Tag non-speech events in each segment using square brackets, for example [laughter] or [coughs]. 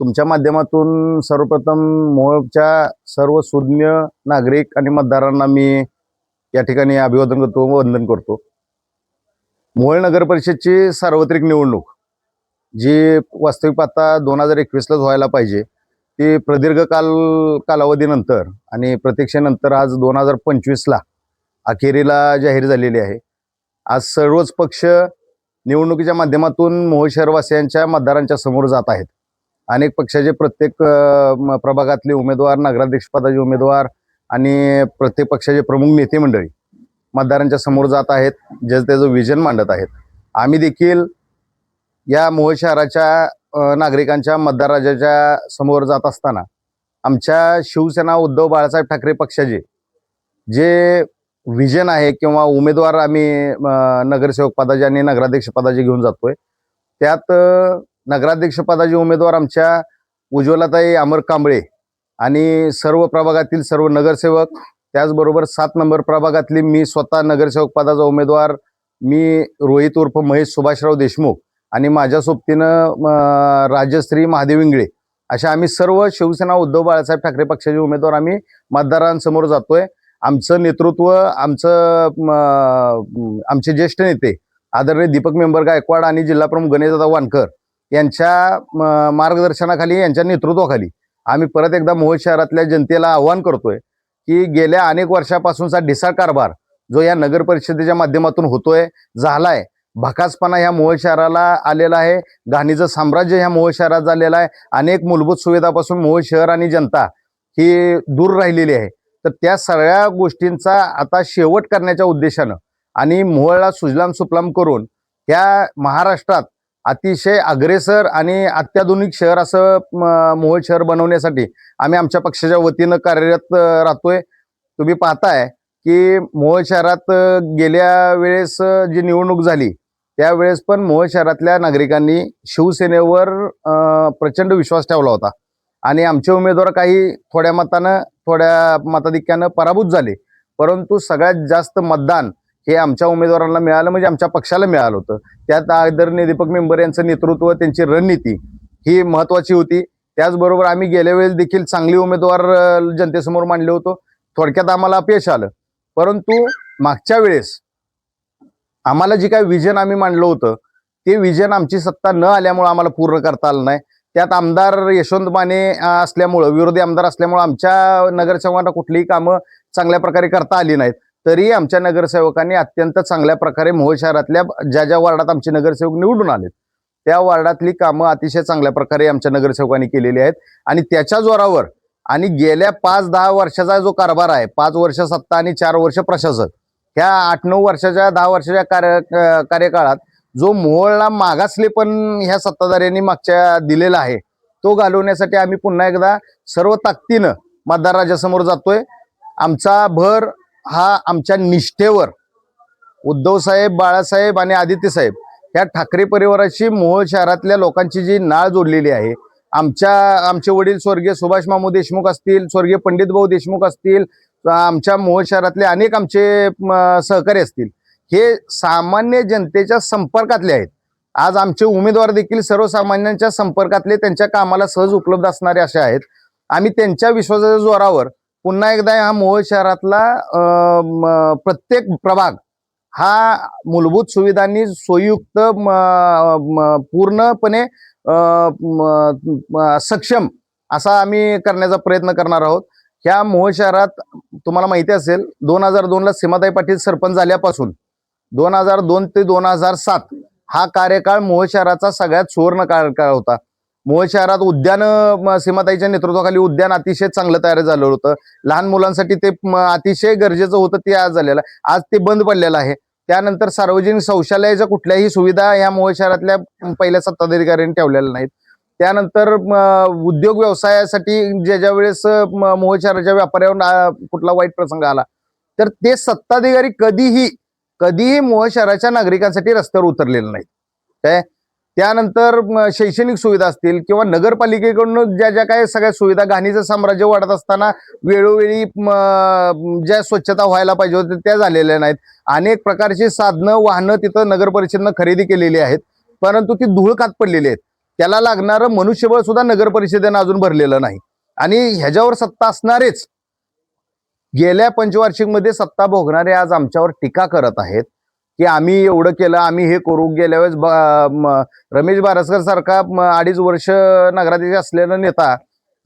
तुमच्या माध्यमातून सर्वप्रथम मोहळच्या सर्व सुज्ञ नागरिक आणि मतदारांना मी या ठिकाणी अभिवादन करतो व वंदन करतो. मोहळ नगर परिषदची सार्वत्रिक निवडणूक जी वास्तविक पाहता दोन हजार एकवीसलाच व्हायला पाहिजे ती प्रदीर्घ काल कालावधीनंतर आणि प्रतीक्षेनंतर आज दोन हजार पंचवीसला अखेरीला जाहीर झालेली आहे. आज सर्वच पक्ष निवडणुकीच्या माध्यमातून मोहोळ शहरवासियांच्या मतदारांच्या समोर जात आहेत. अनेक पक्षाचे प्रत्येक म, प्रभागातले उमेदवार नगराध्यक्षपदाचे उमेदवार आणि प्रत्येक पक्षाचे प्रमुख नेते मंडळी मतदारांच्या समोर जात आहेत जे त्याचं विजन मांडत आहेत. आम्ही देखील या मोह शहराच्या नागरिकांच्या मतदार राजाच्या समोर जात असताना आमच्या शिवसेना उद्धव बाळासाहेब ठाकरे पक्षाचे जे विजन आहे किंवा उमेदवार आम्ही नगरसेवक पदाचे आणि नगराध्यक्ष पदाचे घेऊन जातोय त्यात नगराध्यक्षपदाचे उमेदवार आमच्या उज्ज्वलाताई अमर कांबळे आणि सर्व प्रभागातील सर्व नगरसेवक त्याचबरोबर सात नंबर प्रभागातली मी स्वतः नगरसेवक पदाचा उमेदवार मी रोहित उर्फ महेश सुभाषराव देशमुख आणि माझ्या सोबतीनं राजश्री महादेव इंगळे अशा आम्ही सर्व शिवसेना उद्धव बाळासाहेब ठाकरे पक्षाचे उमेदवार आम्ही मतदारांसमोर जातोय. आमचं नेतृत्व आमचं आमचे ज्येष्ठ नेते आदरणीय दीपक मेंबर गायकवाड आणि जिल्हाप्रमुख गणेशदादा वानकर यांच्या म, मार्गदर्शनाखाली यांच्या नेतृत्वाखाली आम्ही परत एकदा मोहोळ शहरातल्या जनतेला आव्हान करतोय की गेल्या अनेक वर्षापासूनचा ढिसाळ कारभार जो या नगर परिषदेच्या माध्यमातून होतोय झालाय. भकासपणा ह्या मोहोळ शहराला आलेला आहे. घाणीचं साम्राज्य ह्या मोहोळ शहरात झालेलं आहे. अनेक मूलभूत सुविधापासून मोहोळ शहर आणि जनता ही दूर राहिलेली आहे. तर त्या सगळ्या गोष्टींचा आता शेवट करण्याच्या उद्देशानं आणि मोहळला सुजलाम सुफलाम करून त्या महाराष्ट्रात अतिशय अग्रेसर आणि अत्याधुनिक शहर असं मोहोळ शहर बनवण्यासाठी आम्ही आमच्या पक्षाच्या वतीनं कार्यरत राहतोय. तुम्ही पाहताय की मोहोळ शहरात गेल्या वेळेस जी निवडणूक झाली त्यावेळेस पण मोहोळ शहरातल्या नागरिकांनी शिवसेनेवर प्रचंड विश्वास ठेवला होता. आणि आमचे उमेदवार काही थोड्या मतानं थोड्या मताधिक्यानं पराभूत झाले. परंतु सगळ्यात जास्त मतदान हे आमच्या उमेदवारांना मिळालं म्हणजे आमच्या पक्षाला मिळालं होतं. त्यात आदरणीय दीपक मेंबर यांचं नेतृत्व त्यांची रणनीती ही महत्वाची होती. त्याचबरोबर आम्ही गेल्या वेळेस देखील चांगली उमेदवार जनतेसमोर मांडले होतो. थोडक्यात आम्हाला अपयश आलं. परंतु मागच्या वेळेस आम्हाला जे काय विजन आम्ही मांडलं होतं ते विजन आमची सत्ता न आल्यामुळं आम्हाला पूर्ण करता आलं नाही. त्यात आमदार यशवंत माने असल्यामुळं विरोधी आमदार असल्यामुळं आमच्या नगरसेवकांना कुठलीही कामं चांगल्या प्रकारे करता आली नाहीत. तरी आमच्या नगरसेवकांनी अत्यंत चांगल्या प्रकारे मोहोळ शहरातल्या ज्या ज्या वार्डात आमचे नगरसेवक निवडून आलेत त्या वार्डातली कामं अतिशय चांगल्या प्रकारे आमच्या नगरसेवकांनी केलेली आहेत. आणि त्याच्या जोरावर आणि गेल्या पाच दहा वर्षाचा जो कारभार आहे पाच वर्ष सत्ता आणि चार वर्ष प्रशासक ह्या आठ नऊ वर्षाच्या दहा वर्षाच्या कार्य कार्यकाळात जो मोहोळला मागासले पण ह्या सत्ताधाऱ्यांनी मागच्या दिलेला आहे तो घालवण्यासाठी आम्ही पुन्हा एकदा सर्व ताकदीनं मतदार राजासमोर जातोय. आमचा भर हा आमच्या निष्ठेवर उद्धव साहेब बाळासाहेब आणि आदित्य साहेब ह्या ठाकरे परिवाराची मोहोळ शहरातल्या लोकांची जी नाळ जोडलेली आहे आमच्या आमचे वडील स्वर्गीय सुभाष मामू देशमुख असतील स्वर्गीय पंडित भाऊ देशमुख असतील आमच्या मोहोळ शहरातले अनेक आमचे सहकारी असतील हे सामान्य जनतेच्या संपर्कातले आहेत. आज आमचे उमेदवार देखील सर्वसामान्यांच्या संपर्कातले त्यांच्या कामाला सहज उपलब्ध असणारे असे आहेत. आम्ही त्यांच्या विश्वासाच्या जोरावर पुन्हा एकदा हा मोहोळ शहरातला प्रत्येक प्रभाग हा मूलभूत सुविधांनी सोयुक्त म, म, पूर्णपणे सक्षम असा आम्ही करण्याचा प्रयत्न करणार आहोत. ह्या मोहोळ शहरात तुम्हाला माहिती असेल दोन हजार दोनला सीमाताई पाटील सरपंच झाल्यापासून दोन हजार दोन ते दोन हजार सात हा कार्यकाळ मोहोळ शहराचा सगळ्यात सुवर्ण कार्यकाळ होता. मोहोळ शहरात उद्यान सीमाताईच्या नेतृत्वाखाली उद्यान अतिशय चांगलं तयार झालं होतं. लहान मुलांसाठी ते अतिशय गरजेचं होतं ते आज झालेलं आहे. आज ते बंद पडलेलं आहे. त्यानंतर सार्वजनिक शौचालयाच्या कुठल्याही सुविधा या मोहोळ शहरातल्या पहिल्या सत्ताधिकाऱ्यांनी ठेवलेल्या नाहीत. त्यानंतर उद्योग व्यवसायासाठी ज्या ज्या वेळेस म, मोहोळ शहराच्या व्यापाऱ्यावर कुठला वाईट प्रसंग आला तर ते सत्ताधिकारी कधीही कधीही मोहोळ शहराच्या नागरिकांसाठी रस्त्यावर उतरलेले नाहीत. काय? त्यानंतर शैक्षणिक सुविधा असतील किंवा नगरपालिकेकडून ज्या ज्या काही सगळ्या सुविधा घाणीचं साम्राज्य वाढत असताना वेळोवेळी ज्या स्वच्छता व्हायला पाहिजे होत्या त्या झालेल्या नाहीत. अनेक प्रकारची साधनं वाहनं तिथं नगर परिषदनं खरेदी केलेली आहेत. परंतु ती धूळ खात पडलेली आहेत. त्याला लागणारं मनुष्यबळ सुद्धा नगर परिषदेनं अजून भरलेलं नाही. आणि ह्याच्यावर सत्ता असणारेच गेल्या पंचवार्षिकमध्ये सत्ता भोगणारे आज आमच्यावर टीका करत आहेत. की आम्ही एवढं केलं आम्ही हे करू. गेल्या वेळेस रमेश बारसकर सारखा अडीच वर्ष नगराध्यक्ष असलेला नेता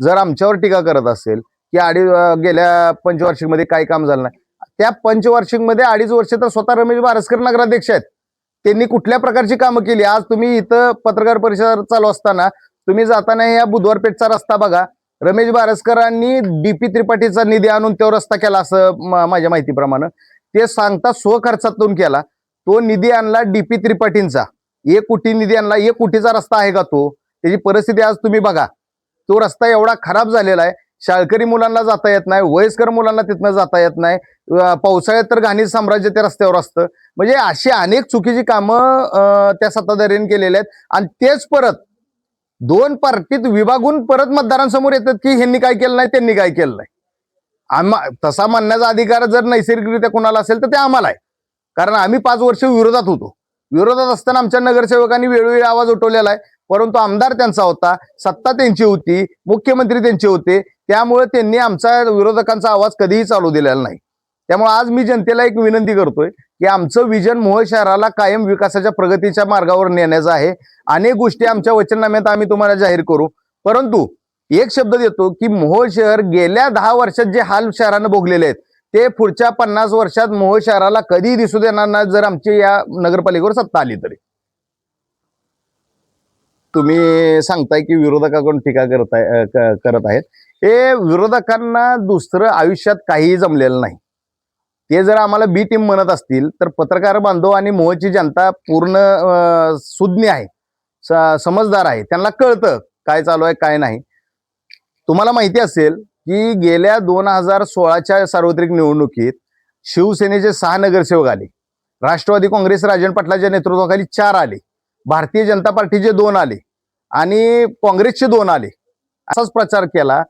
जर आमच्यावर टीका करत असेल की अडीच गेल्या पंचवार्षिकमध्ये काही काम झालं नाही. त्या पंचवार्षिकमध्ये अडीच वर्ष तर स्वतः रमेश बारसकर नगराध्यक्ष आहेत. त्यांनी कुठल्या प्रकारची कामं केली? आज तुम्ही इथं पत्रकार परिषद चालू असताना तुम्ही जाताना या बुधवार पेठचा रस्ता बघा. रमेश बारसकरांनी डीपी त्रिपाठीचा निधी आणून तो रस्ता केला असं माझ्या माहितीप्रमाणे. ते सांगता स्वखर्चातून केला. तो निधी आणला डीपी त्रिपाठींचा. एक कोटी निधी आणला एक कोटीचा रस्ता आहे का तो? त्याची परिस्थिती आज तुम्ही बघा. तो रस्ता एवढा खराब झालेला आहे. शाळकरी मुलांना जाता येत नाही वयस्कर मुलांना तिथनं जाता येत नाही. पावसाळ्यात तर घाणी साम्राज्य त्या रस्त्यावर असतं. म्हणजे अशी अनेक चुकीची कामं त्या सत्ताधाऱ्यांनी केलेली आहेत. आणि तेच परत दोन पार्टीत विभागून परत मतदारांसमोर येतात की ह्यांनी काय केलं नाही त्यांनी काय केलं नाही. आम्हा तसा म्हणण्याचा अधिकार जर नैसर्गिकरित्या कोणाला असेल तर ते आम्हाला आहे कारण आम्ही पाच वर्ष विरोधात होतो. विरोधात असताना आमच्या नगरसेवकांनी वेळोवेळी आवाज उठवलेला आहे. परंतु आमदार त्यांचा होता सत्ता त्यांची होती मुख्यमंत्री त्यांचे होते. त्यामुळे त्यांनी आमचा विरोधकांचा आवाज कधीही चालू दिलेला नाही. त्यामुळे आज मी जनतेला एक विनंती करतोय की आमचं विजन मोहोळ शहराला कायम विकासाच्या प्रगतीच्या मार्गावर नेण्याचं आहे. अनेक गोष्टी आमच्या वचननाम्यात आम्ही तुम्हाला जाहीर करू. परंतु एक शब्द देतो की मोहोळ शहर गेल्या दहा वर्षात जे हाल शहरानं भोगलेले आहेत ते पुढच्या पन्नास वर्षात मोहोळ शहराला कधी दिसू देणार नाही जर आमची या नगरपालिकेवर सत्ता आली तरी. तुम्ही सांगताय की विरोधकाकडून टीका करताय करत आहेत. हे विरोधकांना दुसरं आयुष्यात काहीही जमलेलं नाही. ते जर आम्हाला बी टीम म्हणत असतील तर पत्रकार बांधव आणि मोहची जनता पूर्ण सुज्ञ आहे समजदार आहे. त्यांना कळतं काय चालू आहे काय नाही. तुम्हाला माहिती असेल की गेल्या दोन हजार सोळाच्या सार्वत्रिक निवडणुकीत शिवसेनेचे सहा नगरसेवक आले. राष्ट्रवादी काँग्रेस राजन पाटलाच्या नेतृत्वाखाली चार आले. भारतीय जनता पार्टीचे दोन आले आणि काँग्रेसचे दोन आले. असाच प्रचार केला.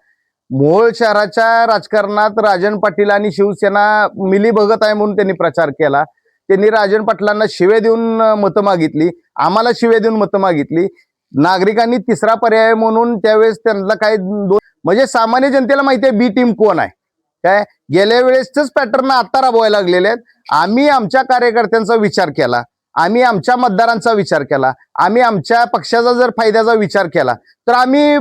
मोहोळ शहराच्या राजकारणात राजन पाटील आणि शिवसेना मिली भगत आहे म्हणून त्यांनी प्रचार केला. त्यांनी राजन पाटलांना शिवे देऊन मतं मागितली. आम्हाला शिवे देऊन मतं मागितली. नागरिकांनी तिसरा पर्याय म्हणून त्यावेळेस त्यांना काही दोन म्हणजे सामान्य जनतेला माहिती आहे बी टीम कोण आहे? काय? गेल्या वेळेसच पॅटर्न आता राबवायला लागलेले आहेत. आम्ही आमच्या कार्यकर्त्यांचा विचार केला. आम्ही आमच्या मतदारांचा विचार केला. आम्ही आमच्या पक्षाचा जर फायद्याचा विचार केला तर आम्ही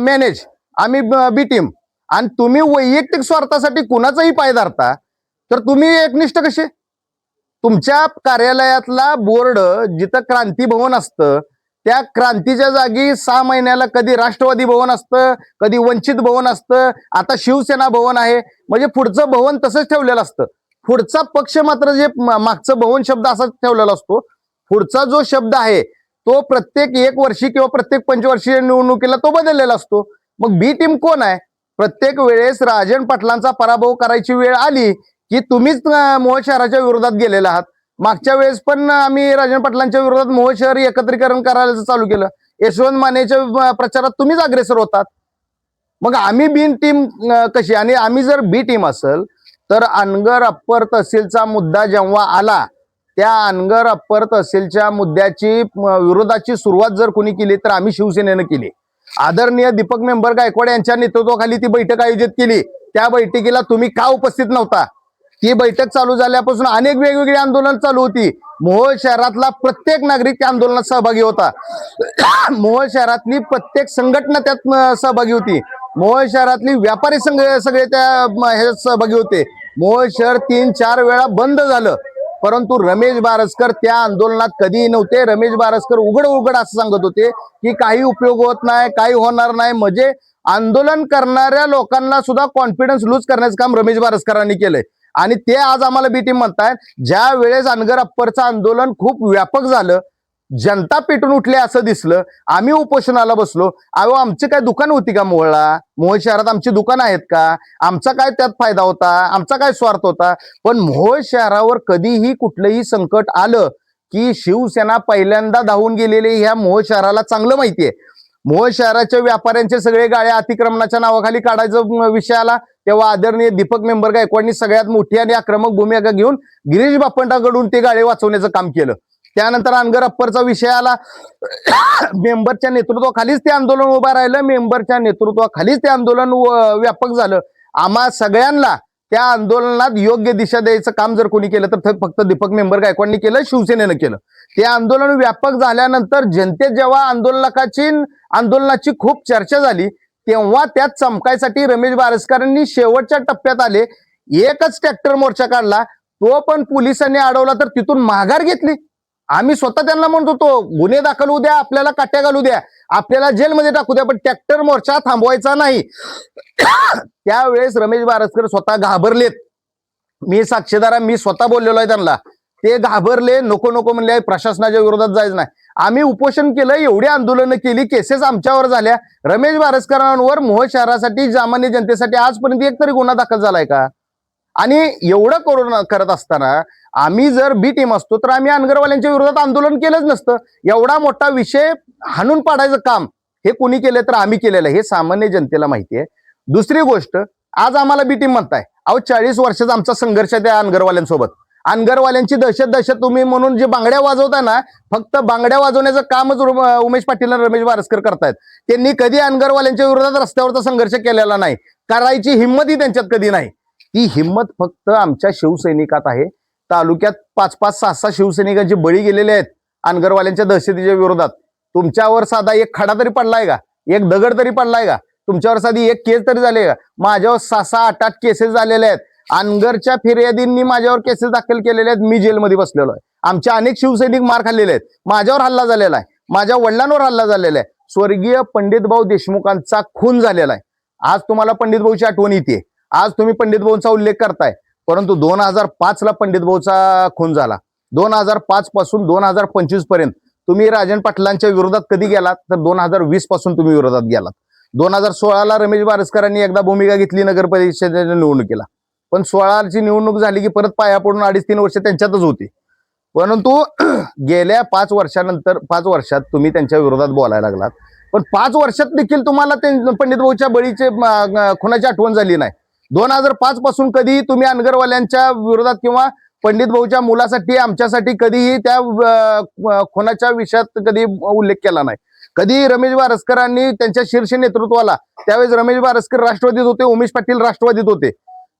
मॅनेज आम्ही बी टीम आणि तुम्ही वैयक्तिक स्वार्थासाठी कुणाचाही पाय धरता तर तुम्ही एकनिष्ठ कसे? तुमच्या कार्यालयातला बोर्ड जिथं क्रांती भवन असतं त्या क्रांतीच्या जागी सहा महिन्याला कधी राष्ट्रवादी भवन असतं कधी वंचित भवन असतं. आता शिवसेना भवन आहे. म्हणजे पुढचं भवन तसंच ठेवलेलं असतं. पुढचा पक्ष मात्र जे मागचं भवन शब्द असाच ठेवलेला असतो. पुढचा जो शब्द आहे तो प्रत्येक एक वर्षी किंवा प्रत्येक पंचवर्षीय निवडणुकीला तो बदललेला असतो. मग बी टीम कोण आहे? प्रत्येक वेळेस राजन पाटलांचा पराभव करायची वेळ आली की तुम्हीच मोह शहराच्या विरोधात गेलेला आहात. मागच्या वेळेस पण आम्ही राजन पाटलांच्या विरोधात मोहोळ शहर एकत्रीकरण करायला चालू केलं यशवंत मानेच्या प्रचारात तुम्हीच अग्रेसर होतात. मग आम्ही बिन टीम कशी? आणि आम्ही जर बी टीम असेल तर अनगर अप्पर तहसीलचा मुद्दा जेव्हा आला त्या अनगर अप्पर तहसीलच्या मुद्द्याची विरोधाची सुरुवात जर कोणी केली तर आम्ही शिवसेनेनं केली. आदरणीय दीपक मेंबर गायकवाड यांच्या नेतृत्वाखाली ती बैठक आयोजित केली. त्या बैठकीला तुम्ही का उपस्थित नव्हता? ती बैठक चालू झाल्यापासून अनेक वेगवेगळी आंदोलन चालू होती. मोहोळ शहरातला प्रत्येक नागरिक त्या आंदोलनात सहभागी होता. [coughs] मोहोळ शहरातली प्रत्येक संघटना त्यात सहभागी होती. मोहोळ शहरातली व्यापारी संघ सगळे त्या म, ह्याच्यात सहभागी होते. मोहोळ शहर तीन चार वेळा बंद झालं. परंतु रमेश बारसकर त्या आंदोलनात कधीही नव्हते. रमेश बारसकर उघड उघड असं सांगत होते की काही उपयोग होत नाही काही होणार नाही. म्हणजे आंदोलन करणाऱ्या लोकांना सुद्धा कॉन्फिडन्स लूज करण्याचं काम रमेश बारसकरांनी केलंय. आणि ते आज आम्हाला बी टीम म्हणतायत ज्या वेळेस अनगर अप्परचं आंदोलन खूप व्यापक झालं जनता पेटून उठली असं दिसलं आम्ही उपोषणाला बसलो अहो आमची काय दुकान होती का मोहळा? मोहोळ शहरात आमची दुकान आहेत का? आमचा काय त्यात फायदा होता? आमचा काय स्वार्थ होता? पण मोहोळ शहरावर कधीही कुठलंही संकट आलं की शिवसेना पहिल्यांदा धावून गेलेली ह्या मोहोळ शहराला चांगलं माहितीये. मोहोळ शहराच्या व्यापाऱ्यांचे सगळे गाड्या अतिक्रमणाच्या नावाखाली काढायचं विषयाला विषय आला तेव्हा आदरणीय दीपक मेंबर गायकवाडनी सगळ्यात मोठी आणि आक्रमक भूमिका घेऊन गिरीश बापंडाकडून ते गाळे वाचवण्याचं काम केलं. त्यानंतर अनगर अप्परचा विषय आला. मेंबरच्या नेतृत्वाखालीच ते आंदोलन उभं राहिलं. मेंबरच्या नेतृत्वाखालीच ते आंदोलन व्यापक झालं. आम्हा सगळ्यांना त्या आंदोलनात योग्य दिशा द्यायचं काम जर कोणी केलं तर फक्त दीपक मेंबर गायकवाडनी केलं शिवसेनेनं केलं. ते आंदोलन व्यापक झाल्यानंतर जनतेत जेव्हा आंदोलकाची आंदोलनाची खूप चर्चा झाली तेव्हा त्यात चमकायसाठी रमेश बारसकरांनी शेवटच्या टप्प्यात आले. एकच ट्रॅक्टर मोर्चा काढला. तो पण पोलिसांनी अडवला तर तिथून माघार घेतली. आम्ही स्वतः त्यांना म्हणत होतो गुन्हे दाखल होऊ द्या आपल्याला काट्या घालू द्या. आपल्याला जेलमध्ये टाकू द्या पण ट्रॅक्टर मोर्चा थांबवायचा नाही. [coughs] त्यावेळेस रमेश बारसकर स्वतः घाबरलेत. मी साक्षीदारा मी स्वतः बोललेलो आहे त्यांना. ते घाबरले नको नको म्हणले प्रशासनाच्या विरोधात जायचं नाही. आम्ही उपोषण केलं एवढी आंदोलनं केली केसेस आमच्यावर झाल्या. रमेश भारसकरांवर मोह शहरासाठी सामान्य जनतेसाठी आजपर्यंत एक तरी गुन्हा दाखल झालाय का? आणि एवढं करून करत असताना आम्ही जर बी टीम असतो तर आम्ही अनगरवाल्यांच्या विरोधात आंदोलन केलंच नसतं. एवढा मोठा विषय हाणून पाडायचं काम हे कोणी केलं तर आम्ही केलेलं आहे हे सामान्य जनतेला माहिती आहे. दुसरी गोष्ट आज आम्हाला बी टीम म्हणताय. अहो चाळीस वर्षाचा आमचा संघर्ष आहे त्या अनगरवाल्यांसोबत. अनगरवाल्यांची दहशत दहशत तुम्ही म्हणून जे बांगड्या वाजवता ना फक्त बांगड्या वाजवण्याचं कामच उमेश पाटील आणि रमेश बारसकर करतायत. त्यांनी कधी अनगरवाल्यांच्या विरोधात रस्त्यावरचा संघर्ष केलेला नाही. करायची हिंमतही त्यांच्यात कधी नाही. ती हिंमत फक्त आमच्या शिवसैनिकात आहे. तालुक्यात पाच पाच सहा सहा शिवसैनिकांचे बळी गेलेले आहेत अनगरवाल्यांच्या दहशतीच्या विरोधात. तुमच्यावर साधा एक खडा तरी पडलाय का? एक दगड तरी पडलाय का? तुमच्यावर साधी एक केस तरी झाले का? माझ्यावर सहा सहा आठ आठ केसेस झालेले आहेत. अनगरच्या फिर्यादींनी माझ्यावर केसेस दाखल केलेले आहेत. मी जेलमध्ये बसलेलो आहे. आमचे अनेक शिवसैनिक मार खाल्लेले आहेत. माझ्यावर हल्ला झालेला आहे. माझ्या वडिलांवर हल्ला झालेला आहे. स्वर्गीय पंडित भाऊ देशमुखांचा खून झालेला आहे. आज तुम्हाला पंडित भाऊची आठवण येते. आज तुम्ही पंडित भाऊंचा उल्लेख करताय. परंतु दोन हजार पाच ला पंडित भाऊचा खून झाला. दोन हजार पाच पासून दोन हजार पंचवीसपर्यंत तुम्ही राजन पाटलांच्या विरोधात कधी गेलात? तर दोन हजार वीसपासून तुम्ही विरोधात गेलात. दोन हजार सोळाला रमेश बारसकरांनी एकदा भूमिका घेतली नगर परिषदेच्या निवडणुकीला. पण सोळाची निवडणूक झाली की परत पाया पडून अडीच तीन वर्ष त्यांच्यातच होती. परंतु [clears throat] गेल्या पाच वर्षानंतर पाच वर्षात तुम्ही त्यांच्या विरोधात बोलायला लागलात. पण पाच वर्षात देखील तुम्हाला ते पंडित भाऊच्या बळीचे खुनाची आठवण झाली नाही. दोन हजार पाच पासून कधीही तुम्ही अनगरवाल्यांच्या विरोधात किंवा पंडित भाऊच्या मुलासाठी आमच्यासाठी कधीही त्या खुनाच्या विषयात कधी उल्लेख केला नाही. कधी रमेश बारसकरांनी त्यांच्या शीर्ष नेतृत्वाला त्यावेळेस रमेश बारसकर राष्ट्रवादीत होते उमेश पाटील राष्ट्रवादीत होते.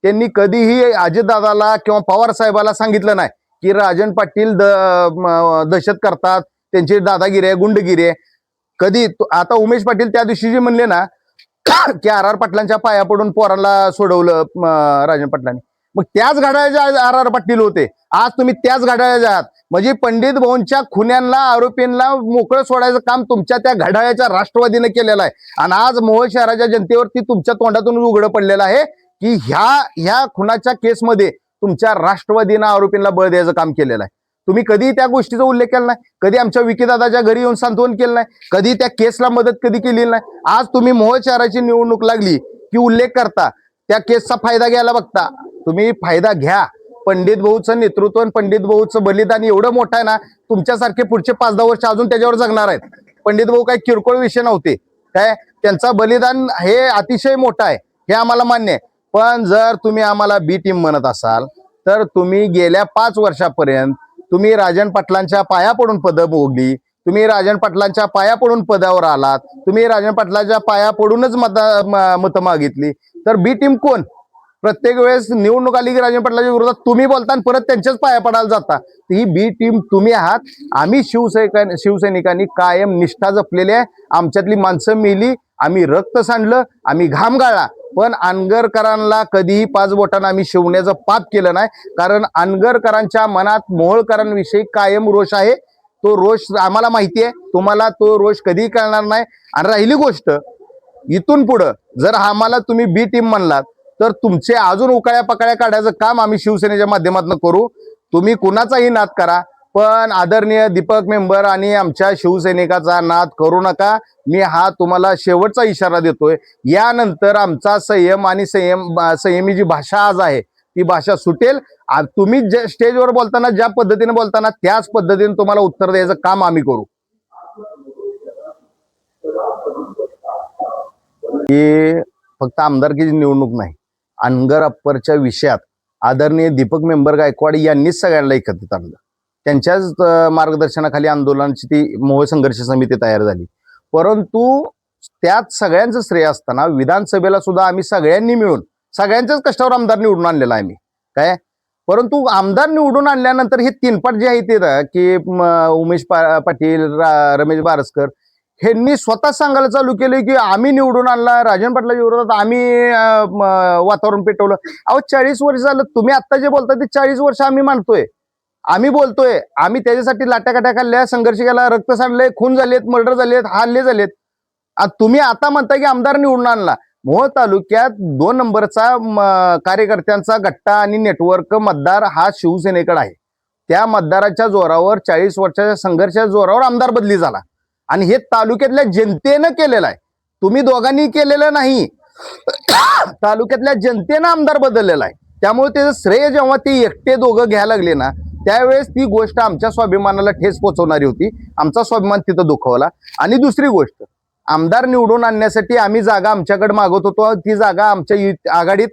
त्यांनी कधीही अजितदादाला किंवा पवार साहेबाला सांगितलं नाही की राजन पाटील दहशत करतात त्यांची दादागिरी आहे गुंडगिरी आहे. कधी आता उमेश पाटील त्या दिवशी जे म्हणले ना [coughs] की आर आर पाटलांच्या पाया पडून पोरांना सोडवलं राजन पाटलांनी. मग त्याच घड्याळ्याच्या आर आर पाटील होते. आज तुम्ही त्याच घड्याळ्याच्या आहात. म्हणजे पंडित भाऊंच्या खुन्यांना आरोपींना मोकळं सोडायचं काम तुमच्या त्या घड्याळ्याच्या राष्ट्रवादीने केलेलं आहे. आणि आज मोहोळ शहराच्या जनतेवरती तुमच्या तोंडातून उघडं पडलेलं आहे. की ह्या ह्या खुनाच्या केसमध्ये तुमच्या राष्ट्रवादीनं आरोपींना बळ द्यायचं काम केलेलं आहे. तुम्ही कधी त्या गोष्टीचा उल्लेख केला नाही. कधी आमच्या विकीदादाच्या घरी येऊन सांत्वन केलं नाही. कधी त्या केसला मदत कधी केलेली नाही. आज तुम्ही मोहचाराची शहराची निवडणूक लागली की उल्लेख करता त्या केसचा फायदा घ्यायला बघता. तुम्ही फायदा घ्या. पंडित भाऊचं नेतृत्व आणि पंडित भाऊचं बलिदान एवढं मोठं आहे ना तुमच्यासारखे पुढचे पाच दहा वर्ष अजून त्याच्यावर जगणार आहेत. पंडित भाऊ काही किरकोळ विषय नव्हते. काय? त्यांचा बलिदान हे अतिशय मोठं आहे. हे आम्हाला मान्य आहे. पण जर तुम्ही आम्हाला बी टीम म्हणत असाल तर तुम्ही गेल्या पाच वर्षापर्यंत तुम्ही राजन पाटलांच्या पाया पडून पदं भोगली तुम्ही राजन पाटलांच्या पाया पडून पदावर आलात तुम्ही राजन पाटलांच्या पाया पडूनच मता मतं मागितली तर बी टीम कोण? प्रत्येक वेळेस निवडणूक आली की राजन पाटलाच्या विरोधात तुम्ही बोलता आणि परत त्यांच्याच पाया पडायला जाता. तर ही बी टीम तुम्ही आहात. आम्ही शिवसैनिक शिवसैनिकांनी कायम निष्ठा जपलेली आहे. आमच्यातली माणसं मेली. आम्ही रक्त सांडलं आम्ही घाम गाळला. पण अनगरकरांना कधीही पाच बोटांना आम्ही शिवण्याचं पाप केलं नाही. कारण अनगरकरांच्या मनात मोहोळकरांविषयी कायम रोष आहे. तो रोष आम्हाला माहिती आहे तुम्हाला तो रोष कधीही कळणार नाही. आणि राहिली गोष्ट इथून पुढं जर आम्हाला तुम्ही बी टीम म्हणलात तर तुमचे अजून उकाळ्या पकाळ्या काढायचं काम आम्ही शिवसेनेच्या माध्यमातून करू. तुम्ही कुणाचाही नाद करा. पण आदरणीय दीपक मेंबर आणि आमच्या शिवसैनिकाचा नाद करू नका. मी हा तुम्हाला शेवटचा इशारा देतोय. यानंतर आमचा संयम आणि संयम संयमी जी भाषा आज आहे ती भाषा सुटेल. तुम्ही ज्या स्टेजवर बोलताना ज्या पद्धतीने बोलताना त्याच पद्धतीने तुम्हाला उत्तर द्यायचं काम आम्ही करू. ही फक्त आमदारकीची निवडणूक नाही अनगर अप्परच्या विषयात आदरणीय दीपक मेंबर गायकवाड यांनीच सगळ्यांना एकत्रित आणलं. त्यांच्याच मार्गदर्शनाखाली आंदोलनाची ती मोह संघर्ष समिती तयार झाली. परंतु त्यात सगळ्यांचं श्रेय असताना विधानसभेला सुद्धा आम्ही सगळ्यांनी मिळून सगळ्यांच्याच कष्टावर आमदार निवडून आणलेला आम्ही. काय? परंतु आमदार निवडून आणल्यानंतर हे तीनपाट जे आहे ते की उमेश पाटील रमेश बारसकर ह्यांनी स्वतः सांगायला चालू केले की आम्ही निवडून आणला राजन पाटलाच्या विरोधात आम्ही वातावरण पेटवलं. अहो चाळीस वर्ष झालं तुम्ही आता जे बोलताय ते चाळीस वर्ष आम्ही मानतोय. आम्ही बोलतोय आम्ही त्याच्यासाठी लाट्या खाल्ल्या संघर्ष केला रक्त सांडले खून झालेत मर्डर झालेत हल्ले झालेत. तुम्ही आता म्हणताय की आमदार निवडून आणला. मोहोळ तालुक्यात दोन नंबरचा कार्यकर्त्यांचा गट्टा आणि नेटवर्क मतदार हा शिवसेनेकडे आहे. त्या मतदाराच्या जोरावर चाळीस वर्षाच्या संघर्षाच्या जोरावर आमदार बदली झाला. आणि हे तालुक्यातल्या जनतेनं केलेलं आहे. तुम्ही दोघांनी केलेलं नाही. तालुक्यातल्या जनतेनं आमदार बदललेला आहे. त्यामुळे त्याचं श्रेय जेव्हा ते एकटे दोघं घ्यायला लागले ना त्यावेळेस ती गोष्ट आमच्या स्वाभिमानाला ठेस पोचवणारी होती. आमचा स्वाभिमान तिथं दुखवला. आणि दुसरी गोष्ट आमदार निवडून आणण्यासाठी आम्ही जागा आमच्याकडे मागवत होतो. ती जागा आमच्या आघाडीत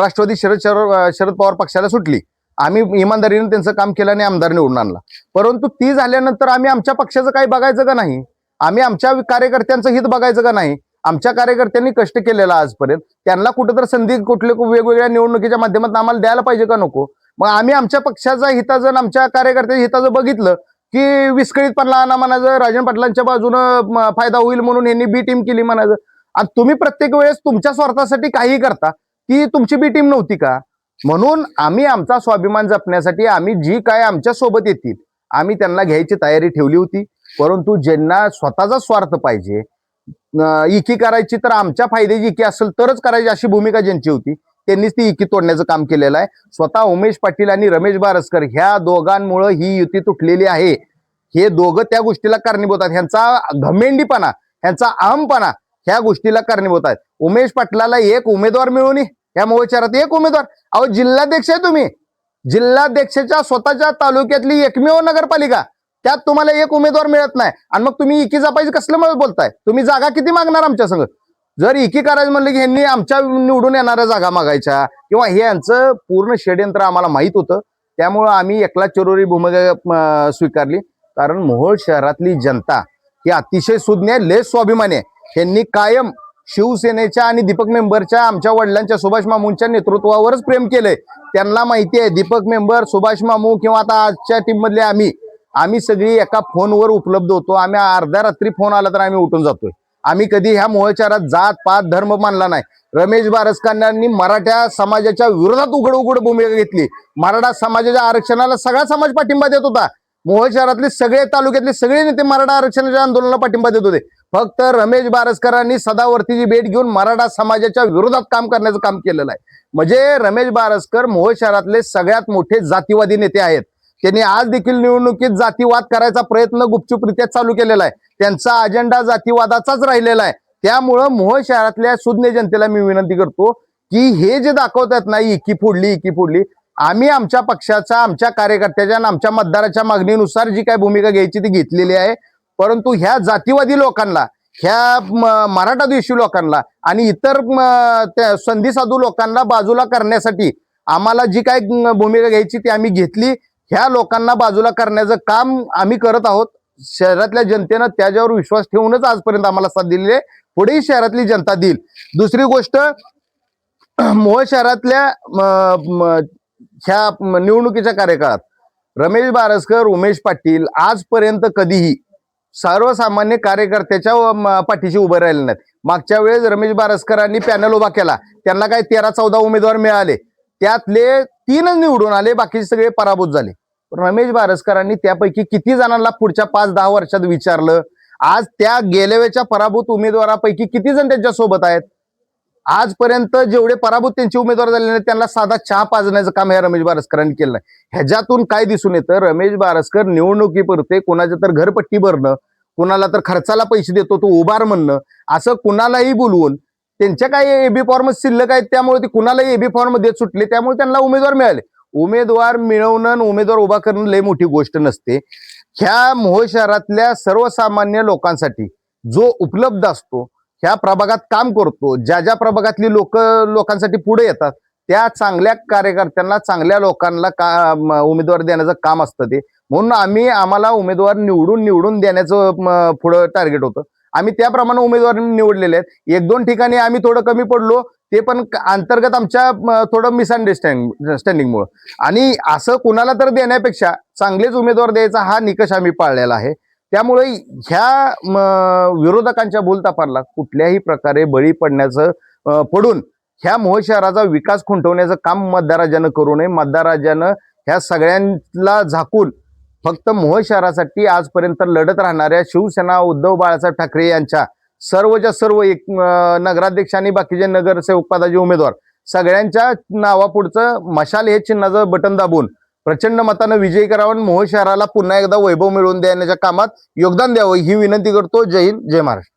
राष्ट्रवादी शरद शरद शरद पवार पक्षाला सुटली. आम्ही इमानदारीने त्यांचं काम केलं आणि आमदार निवडून आणला. परंतु ती झाल्यानंतर आम्ही आमच्या पक्षाचं काही बघायचं का नाही? आम्ही आमच्या कार्यकर्त्यांचं हित बघायचं का नाही? आमच्या कार्यकर्त्यांनी कष्ट केलेला आजपर्यंत. त्यांना कुठेतरी संधी कुठल्या वेगवेगळ्या निवडणुकीच्या माध्यमातून आम्हाला द्यायला पाहिजे का नको? मग आम्ही आमच्या पक्षाचा हिताचं आमच्या कार्यकर्त्याच्या हिताचं बघितलं की विस्कळीतपणा आणा म्हणायचं राजन पाटलांच्या बाजूनं फायदा होईल म्हणून यांनी बी टीम केली म्हणायचं. आणि तुम्ही प्रत्येक वेळेस तुमच्या स्वार्थासाठी काही करता की तुमची बी टीम नव्हती का? म्हणून आम्ही आमचा स्वाभिमान जपण्यासाठी आम्ही जी काय आमच्यासोबत येतील आम्ही त्यांना घ्यायची तयारी ठेवली होती. परंतु ज्यांना स्वतःचा स्वार्थ पाहिजे इकी करायची तर आमच्या फायद्याची इकी असेल तरच करायची अशी भूमिका ज्यांची होती. त्यांनीच ती इकी तोडण्याचं काम केलेलं आहे. स्वतः उमेश पाटील आणि रमेश बारसकर ह्या दोघांमुळं ही युती तुटलेली आहे. हे दोघं त्या गोष्टीला कारणीभूत आहेत. ह्यांचा घमेंडीपणा ह्यांचा अहमपणा ह्या गोष्टीला कारणीभूत आहेत. उमेश पाटलाला एक उमेदवार मिळून या मोहचारात एक उमेदवार. अहो जिल्हाध्यक्ष आहे तुम्ही. जिल्हाध्यक्षाच्या स्वतःच्या तालुक्यातली एकमेव नगरपालिका. त्यात तुम्हाला एक उमेदवार मिळत नाही. आणि मग तुम्ही इकी जपायची कसलं मत बोलताय? तुम्ही जागा किती मागणार आमच्या संग? जर इकी म्हणलं की ह्यांनी आमच्या निवडून येणाऱ्या जागा मागायच्या किंवा हे यांचं पूर्ण षडयंत्र आम्हाला माहीत होतं त्यामुळं आम्ही एकला चरोरी भूमिका स्वीकारली. कारण मोहोळ शहरातली जनता ही अतिशय सुज्ञ आहे लय स्वाभिमानी आहे. ह्यांनी कायम शिवसेनेच्या आणि दीपक मेंबरच्या आमच्या वडिलांच्या सुभाष मामूंच्या नेतृत्वावरच प्रेम केलंय. त्यांना माहिती आहे दीपक मेंबर सुभाष मामू किंवा आता आजच्या टीम मधले आम्ही आम्ही सगळी एका फोनवर उपलब्ध होतो. आम्ही अर्ध्या रात्री फोन आला तर आम्ही उठून जातोय. आम्ही कधी ह्या मोहचारात जात पात धर्म मानला नाही. रमेश बारसकरांनी मराठा समाजाच्या विरोधात उघड उघड भूमिका घेतली. मराठा समाजाच्या आरक्षणाला सगळा समाज पाठिंबा देत होता. मोहोळ शहरातले सगळे तालुक्यातले सगळे नेते मराठा आरक्षणाच्या आंदोलनाला पाठिंबा देत होते. फक्त रमेश बारसकरांनी सदावर्तीची भेट घेऊन मराठा समाजाच्या विरोधात काम करण्याचं काम केलेलं आहे. म्हणजे रमेश बारसकर मोहोळ शहरातले सगळ्यात मोठे जातीवादी नेते आहेत. त्यांनी आज देखील निवडणुकीत जातीवाद करायचा प्रयत्न गुपचूपरित्या चालू केलेला आहे. त्यांचा अजेंडा जातीवादाचाच राहिलेला आहे. त्यामुळं मोह शहरातल्या सुज्ञ जनतेला मी विनंती करतो की हे जे दाखवतात ना इकी फोडली इकी फोडली आम्ही आमच्या पक्षाच्या आमच्या कार्यकर्त्याच्या आणि आमच्या मतदाराच्या मागणीनुसार जी काय भूमिका घ्यायची ती घेतलेली आहे. परंतु ह्या जातीवादी लोकांना ह्या म- मराठा द्वेषी लोकांना आणि इतर त्या संधी साधू लोकांना बाजूला करण्यासाठी आम्हाला जी काय भूमिका घ्यायची ती आम्ही घेतली. ह्या लोकांना बाजूला करण्याचं काम आम्ही करत आहोत. शहरातल्या जनतेनं त्याच्यावर विश्वास ठेवूनच आजपर्यंत आम्हाला साथ दिलेली आहे. पुढेही शहरातली जनता देईल. दुसरी गोष्ट मोह शहरातल्या ह्या निवडणुकीच्या कार्यकाळात रमेश बारसकर उमेश पाटील आजपर्यंत कधीही सर्वसामान्य कार्यकर्त्याच्या पाठीशी उभे राहिले नाहीत. मागच्या वेळेस रमेश बारसकरांनी पॅनल उभा केला. त्यांना काय तेरा चौदा उमेदवार मिळाले. त्यातले तीनच निवडून आले. बाकीचे सगळे पराभूत झाले. रमेश बारसकरांनी त्यापैकी किती जणांना पुढच्या पाच दहा वर्षात विचारलं? आज त्या गेल्या वेळच्या पराभूत उमेदवारापैकी किती जण त्यांच्यासोबत आहेत? आजपर्यंत जेवढे पराभूत त्यांचे उमेदवार झाले त्यांना साधा चहा पाजण्याचं काम या रमेश बारसकरांनी केलं ह्याच्यातून काय दिसून येतं? रमेश बारसकर निवडणुकीपुरते कोणाच्या तर घरपट्टी भरणं कुणाला तर खर्चाला पैसे देतो तो उभार म्हणणं असं कुणालाही बोलवून त्यांच्या काही एबी फॉर्म शिल्लक आहेत त्यामुळे ते कुणालाही एबी फॉर्म देत सुटले त्यामुळे त्यांना उमेदवार मिळाले. उमेदवार मिळवणं उमेदवार उभा करणं लय मोठी गोष्ट नसते. ह्या मोहोळ शहरातल्या सर्वसामान्य लोकांसाठी जो उपलब्ध असतो ह्या प्रभागात काम करतो ज्या ज्या प्रभागातली लोक लोकांसाठी पुढे येतात त्या चांगल्या कार्यकर्त्यांना चांगल्या लोकांना का उमेदवार देण्याचं काम असतं ते. म्हणून आम्ही आम्हाला उमेदवार निवडून निवडून देण्याचं पुढं टार्गेट होतं. आम्ही त्याप्रमाणे उमेदवार निवडलेले आहेत. एक दोन ठिकाणी आम्ही थोडं कमी पडलो ते पण क- अंतर्गत आमच्या म, थोडं मिसअंडरस्टँडिंगमुळं स्टँडिंगमुळं आणि असं कुणाला तर देण्यापेक्षा चांगलेच उमेदवार द्यायचा हा निकष आम्ही पाळलेला आहे. त्यामुळे ह्या म, विरोधकांच्या बोलतापारला कुठल्याही प्रकारे बळी पडण्याचं पडून ह्या मोह शहराचा विकास खुंटवण्याचं काम मतदाराजानं करू नये. मतदाराजानं ह्या सगळ्यांना झाकून फक्त मोह शहरासाठी आजपर्यंत लढत राहणाऱ्या शिवसेना उद्धव बाळासाहेब ठाकरे यांच्या सर्वच्या सर्व एक नगराध्यक्ष आणि बाकीचे नगरसेवक पदाचे उमेदवार. सगळ्यांच्या नावापुढचं मशाल हे चिन्हाचं बटन दाबून प्रचंड मतानं विजयी करावं आणि मोह शहराला पुन्हा एकदा वैभव मिळवून देण्याच्या कामात योगदान द्यावं ही विनंती करतो. जय हिंद जय महाराष्ट्र.